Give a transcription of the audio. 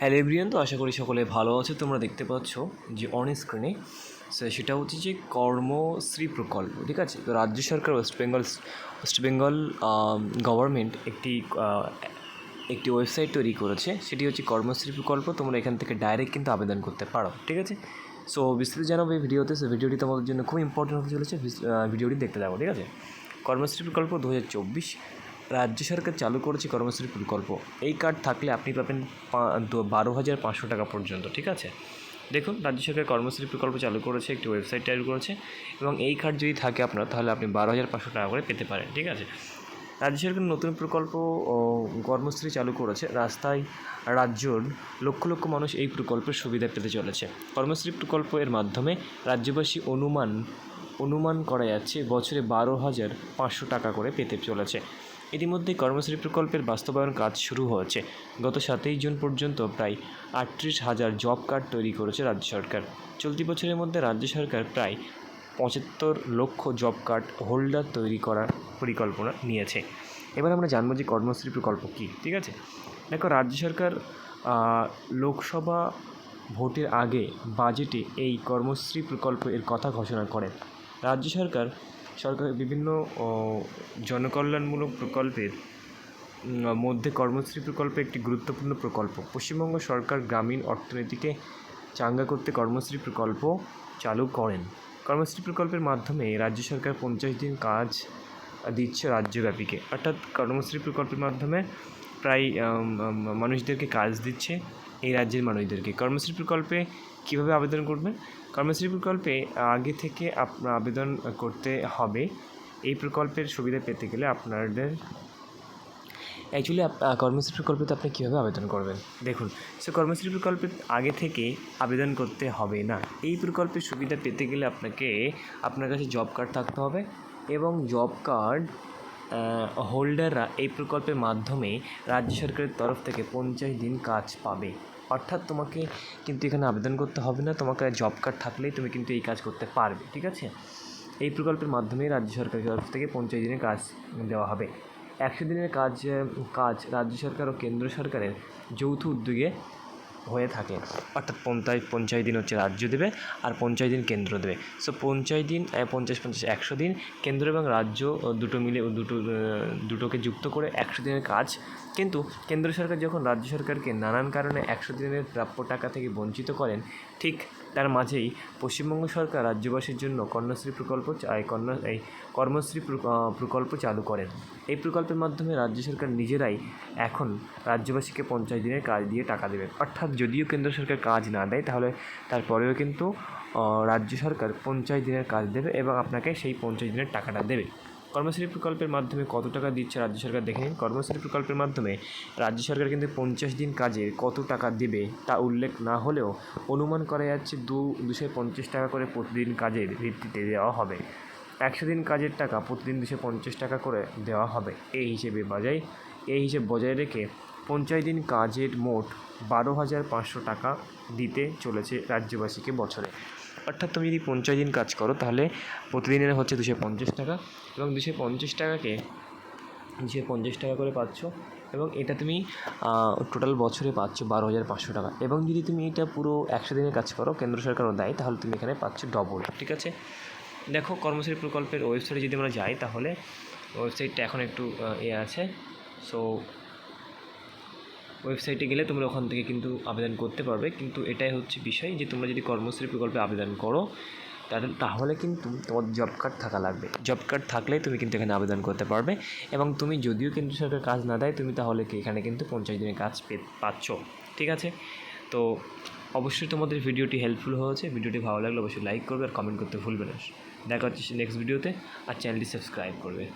Hello everyone তো আশা করি সকলে ভালো আছে, তোমরা দেখতে পাচ্ছ যে অন স্ক্রিনে সেটা হচ্ছে যে কর্মশ্রী প্রকল্প, ঠিক আছে? তো রাজ্য সরকার West Bengal West Bengal government একটি একটি ওয়েবসাইট তৈরি করেছে। সেটি হচ্ছে কর্মশ্রী প্রকল্প, তোমরা এখান থেকে ডাইরেক্ট কিন্তু আবেদন করতে পারো, ঠিক আছে? সো বিস্তারিত জানাব এই ভিডিওতে সো ভিডিওটি তোমাদের জন্য খুব ইম্পর্টেন্ট হতে চলেছে ভিডিওটি দেখতে যাব ঠিক আছে? কর্মশ্রী প্রকল্প দু হাজার চব্বিশ রাজ্য সরকার চালু করেছে কর্মশ্রী প্রকল্প এই কার্ড থাকলে আপনি পাবেন বারো হাজার পাঁচশো টাকা পর্যন্ত, ঠিক আছে? দেখুন, রাজ্য সরকার কর্মশ্রী প্রকল্প চালু করেছে, একটি ওয়েবসাইট তৈরি করেছে, এবং এই কার্ড যদি থাকে আপনার, তাহলে আপনি বারো হাজার পাঁচশো টাকা করে পেতে পারেন, ঠিক আছে? রাজ্য সরকার নতুন প্রকল্প কর্মশ্রী চালু করেছে, রাস্তায় রাজ্যর লক্ষ লক্ষ মানুষ এই প্রকল্পের সুবিধা পেতে চলেছে। কর্মশ্রী প্রকল্প এর মাধ্যমে রাজ্যবাসী অনুমান অনুমান করা যাচ্ছে, বছরে বারো হাজার পাঁচশো টাকা করে পেতে চলেছে। ইতিমধ্যে কর্মশ্রী প্রকল্পের বাস্তবায়ন কাজ শুরু হয়েছে। গত সাতই জুন পর্যন্ত প্রায় আটত্রিশ হাজার জব কার্ড তৈরি করেছে রাজ্য সরকার। চলতি বছরের মধ্যে রাজ্য সরকার প্রায় পঁচাত্তর লক্ষ জব কার্ড হোল্ডার তৈরি করার পরিকল্পনা নিয়েছে। এবার আমরা জানব যে কর্মশ্রী প্রকল্প কী, ঠিক আছে? দেখো, রাজ্য সরকার লোকসভা ভোটের আগে বাজেটে এই কর্মশ্রী প্রকল্প এর কথা ঘোষণা করেন রাজ্য সরকার সরকার বিভিন্ন জনকল্যাণমূলক প্রকল্পের মধ্যে কর্মশ্রী প্রকল্প একটি গুরুত্বপূর্ণ প্রকল্প। পশ্চিমবঙ্গ সরকার গ্রামীণ অর্থনীতিকে চাঙ্গা করতে কর্মশ্রী প্রকল্প চালু করেন। কর্মশ্রী প্রকল্পের মাধ্যমে রাজ্য সরকার পঞ্চাশ দিন কাজ দিচ্ছে রাজ্যব্যাপীকে। অর্থাৎ কর্মশ্রী প্রকল্পের মাধ্যমে প্রায় মানুষদেরকে কাজ দিচ্ছে। এই রাজ্যের মানুষদেরকে। কর্মশ্রী প্রকল্পে কীভাবে আবেদন করবেন? কর্মশ্রী প্রকল্পে আগে থেকে আপনার আবেদন করতে হবে। এই প্রকল্পের সুবিধা পেতে গেলে আপনাদের অ্যাকচুয়ালি কর্মশ্রী প্রকল্পতে আপনি কীভাবে আবেদন করবেন? দেখুন সে কর্মশ্রী প্রকল্পে আগে থেকে আবেদন করতে হবে না। এই প্রকল্পের সুবিধা পেতে গেলে আপনাকে, আপনার কাছে জব কার্ড থাকতে হবে এবং জব কার্ড হোল্ডাররা এই প্রকল্পের মাধ্যমে রাজ্য সরকারের তরফ থেকে পঞ্চাশ দিন কাজ পাবে। অর্থাৎ তোমাকে কিন্তু এখানে আবেদন করতে হবে না, তোমাকে জব কার্ড থাকলেই তুমি কিন্তু এই কাজ করতে পারবে, ঠিক আছে? এই প্রকল্পের মাধ্যমে রাজ্য সরকারের তরফ থেকে পঞ্চাশ দিনের কাজ দেওয়া হবে। একশো দিনের কাজ কাজ রাজ্য সরকার ও কেন্দ্র সরকারের যৌথ উদ্যোগে হয়ে থাকে। অর্থাৎ পঞ্চায়েত পঞ্চায়েত দিন হচ্ছে রাজ্য দেবে আর পঞ্চায়েত দিন কেন্দ্র দেবে। সো পঞ্চায়েত দিন পঞ্চাশ পঞ্চাশ একশো দিন কেন্দ্র এবং রাজ্য দুটো মিলে দুটো দুটোকে যুক্ত করে একশো দিনের কাজ। কিন্তু কেন্দ্র সরকার যখন রাজ্য সরকারকে নানান কারণে একশো দিনের প্রাপ্য টাকা থেকে বঞ্চিত করেন, ঠিক তার মাঝেই পশ্চিমবঙ্গ সরকার রাজ্যবাসীর জন্য কন্যাশ্রী প্রকল্প কন্যা, এই কর্মশ্রী প্র- প্রকল্প চালু করেন। এই প্রকল্পের মাধ্যমে রাজ্য সরকার নিজেরাই এখন রাজ্যবাসীকে পঞ্চাশ দিনের কাজ দিয়ে টাকা দেবে অর্থাৎ যদিও কেন্দ্র সরকার কাজ না দেয়, তাহলে তারপরেও কিন্তু রাজ্য সরকার পঞ্চাশ দিনের কাজ দেবে এবং আপনাকে সেই পঞ্চাশ দিনের টাকাটা দেবে। কর্মশ্রী প্রকল্পের মাধ্যমে কত টাকা দিচ্ছে রাজ্য সরকার দেখে নিন। কর্মশ্রী প্রকল্পের মাধ্যমে রাজ্য সরকার কিন্তু পঞ্চাশ দিন কাজে কত টাকা দেবে তা উল্লেখ না হলেও অনুমান করা যাচ্ছে দু, দুশো পঞ্চাশ টাকা করে প্রতিদিন কাজের ভিত্তিতে দেওয়া হবে। একশো দিন কাজের টাকা প্রতিদিন দুশো পঞ্চাশ টাকা করে দেওয়া হবে। এই হিসেবে বজায়, এই হিসেব বজায় রেখে পঞ্চাশ দিন কাজের মোট বারো হাজার পাঁচশো টাকা দিতে চলেছে রাজ্যবাসীকে বছরে। অর্থাৎ তুমি যদি পঞ্চাশ দিন কাজ করো, তাহলে প্রতিদিনের হচ্ছে দুশো পঞ্চাশ টাকা এবং দুশো পঞ্চাশ টাকাকে দুশো পঞ্চাশ টাকা করে পাচ্ছ এবং এটা তুমি টোটাল বছরে পাচ্ছ বারো হাজার পাঁচশো টাকা। এবং যদি তুমি এটা পুরো একশো দিনের কাজ করো, কেন্দ্র সরকারও দেয়, তাহলে তুমি এখানে পাচ্ছ ডবল ঠিক আছে? দেখো কর্মশ্রী প্রকল্পের ওয়েবসাইটে যদি আমরা যাই, তাহলে ওয়েবসাইটটা এখন একটু এ আছে। সো ওয়েবসাইটে গেলে তোমরা ওখান থেকে কিন্তু আবেদন করতে পারবে। কিন্তু এটাই হচ্ছে বিষয় যে তোমরা যদি কর্মশ্রী প্রকল্পে আবেদন করো, তাহলে তাহলে কিন্তু তোমার জব কার্ড থাকা লাগবে। জব কার্ড থাকলেই তুমি কিন্তু এখানে আবেদন করতে পারবে এবং তুমি যদিও কেন্দ্র সরকার কাজ না দেয়, তুমি তাহলে এখানে কিন্তু পঞ্চাশ দিনের কাজ পে- পাচ্ছ। ঠিক আছে? তো অবশ্যই তোমাদের ভিডিওটি হেল্পফুল হয়েছে। ভিডিওটি ভালো লাগলে অবশ্যই লাইক করবে আর কমেন্ট করতে ভুলবে না। দেখা হচ্ছে নেক্সট ভিডিওতে। আর চ্যানেলটি সাবস্ক্রাইব করবে।